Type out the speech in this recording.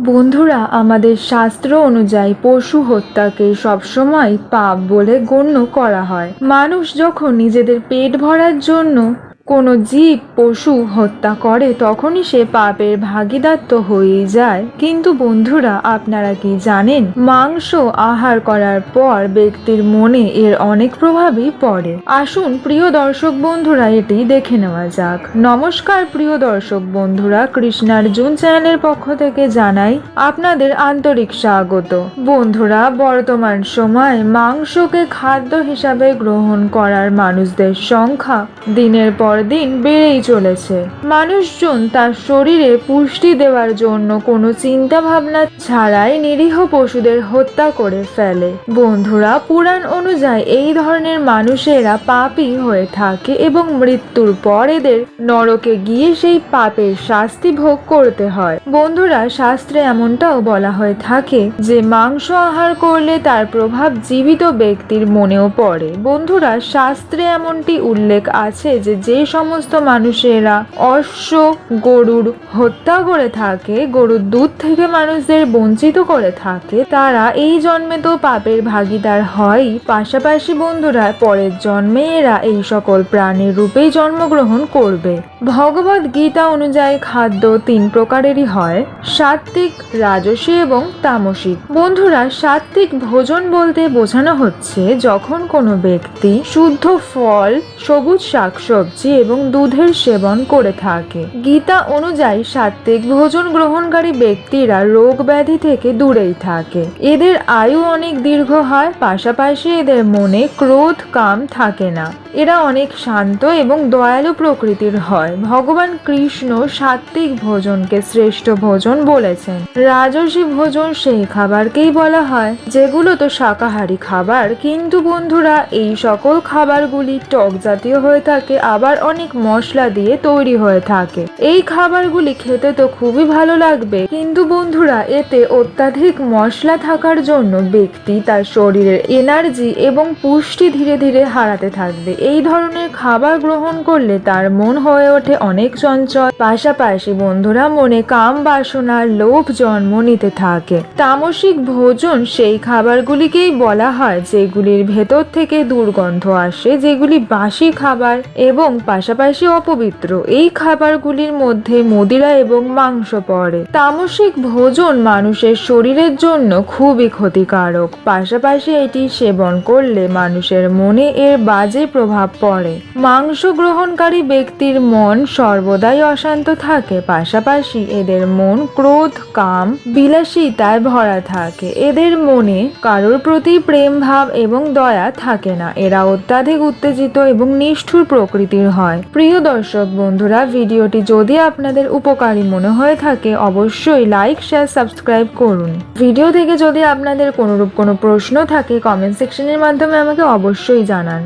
বন্ধুরা, আমাদের শাস্ত্র অনুযায়ী পশু হত্যাকে সবসময় পাপ বলে গণ্য করা হয়। মানুষ যখন নিজেদের পেট ভরার জন্য কোনো জীব পশু হত্যা করে, তখনই সে পাপের ভাগিদার তো হয়েই যায়। কিন্তু বন্ধুরা, আপনারা কি জানেন, মাংস আহার করার পর ব্যক্তির মনে এর অনেক প্রভাবই পড়ে। আসুন, প্রিয় দর্শক বন্ধুরা, এটি দেখে নেওয়া যাক। নমস্কার, প্রিয় দর্শক বন্ধুরা কৃষ্ণার্জুন চ্যানেলের পক্ষ থেকে জানাই আপনাদের আন্তরিক স্বাগত। বন্ধুরা, বর্তমান সময় মাংসকে খাদ্য হিসাবে গ্রহণ করার মানুষদের সংখ্যা দিনের পর দিন বেড়েই চলেছে। মানুষজন তার শরীরে পুষ্টি দেওয়ার জন্য কোনো চিন্তা ভাবনা ছাড়াই নিরীহ পশুদের হত্যা করে ফেলে। বন্ধুরা, পুরাণ অনুযায়ী এই ধরনের মানুষেরা পাপী হয়ে থাকে এবং মৃত্যুর পর এদের নরকে গিয়ে সেই পাপের শাস্তি ভোগ করতে হয়। বন্ধুরা, শাস্ত্রে এমনটাও বলা হয়ে থাকে যে, মাংস আহার করলে তার প্রভাব জীবিত ব্যক্তির মনেও পড়ে। বন্ধুরা, শাস্ত্রে এমনটি উল্লেখ আছে যে যে সমস্ত মানুষেরা অশ্ব গরুর হত্যা করে থাকে, গরুর দুধ থেকে মানুষদের বঞ্চিত করে থাকে। তারা এই জন্মে তো পাপের ভাগিদার হয় পাশাপাশি বন্ধুরা, পরের জন্মে এরা এই সকল প্রাণীর রূপেই জন্মগ্রহণ করবে। ভগবত গীতা অনুযায়ী খাদ্য তিন প্রকারেরই হয়, সাত্ত্বিক রাজসী এবং তামসিক বন্ধুরা, সাত্ত্বিক ভোজন বলতে বোঝানো হচ্ছে যখন কোনো ব্যক্তি শুদ্ধ ফল, সবুজ শাকসবজি এবং দুধের সেবন করে থাকে। গীতা অনুযায়ী সাত্ত্বিক ভোজন গ্রহণকারী ব্যক্তিরা রোগ ব্যাধি থেকে দূরেই থাকে। এদের আয়ু অনেক দীর্ঘ হয়, পাশাপাশি এদের মনে ক্রোধ, কাম থাকে না। এরা অনেক শান্ত এবং দয়ালু প্রকৃতির হয়। ভগবান কৃষ্ণ সাত্ত্বিক ভোজনকে শ্রেষ্ঠ ভোজন বলেছেন। রাজসী ভোজন সেই খাবারকেই বলা হয়, যেগুলো তো শাকাহারী খাবার। কিন্তু বন্ধুরা, এই সকল খাবারগুলি টক জাতীয় হয়ে থাকে, আবার অনেক মশলা দিয়ে তৈরি হয়ে থাকে। এই খাবারগুলি খেতে তো খুবই ভালো লাগবে। কিন্তু বন্ধুরা, এতে অত্যাধিক মশলা থাকার জন্য ব্যক্তি তার শরীরের এনার্জি এবং পুষ্টি ধীরে ধীরে হারাতে থাকবে। এই ধরনের খাবার গ্রহণ করলে তার মন হয়ে ওঠে অনেক চঞ্চল। পাশাপাশি বন্ধুরা, মনে কাম বাসনার লোভ জন্ম নিতে থাকে। তামসিক ভোজন সেই খাবারগুলিকেই বলা হয়, যেগুলির ভেতর থেকে দুর্গন্ধ আসে, যেগুলি বাসি খাবার এবং পাশাপাশি অপবিত্র। এই খাবারগুলির মধ্যে মদিরা এবং মাংস পড়ে। তামসিক ভোজন মানুষের শরীরের জন্য খুবই ক্ষতিকারক। পাশাপাশি এটি সেবন করলে মানুষের মনে এর বাজে প্রভাব পড়ে। মাংস গ্রহণকারী ব্যক্তির মন সর্বদাই অশান্ত থাকে। পাশাপাশি এদের মন ক্রোধ, কাম, বিলাসিতায় ভরা থাকে। এদের মনে কারোর প্রতি প্রেম ভাব এবং দয়া থাকে না। এরা অত্যাধিক উত্তেজিত এবং নিষ্ঠুর প্রকৃতির হয়। প্রিয় দর্শক বন্ধুরা, ভিডিওটি যদি আপনাদের উপকারী মনে হয়ে থাকে, অবশ্যই লাইক শেয়ার সাবস্ক্রাইব করুন। ভিডিও থেকে যদি আপনাদের কোনোরূপ কোনো প্রশ্ন থাকে কমেন্ট সেকশনের মাধ্যমে আমাকে অবশ্যই জানান।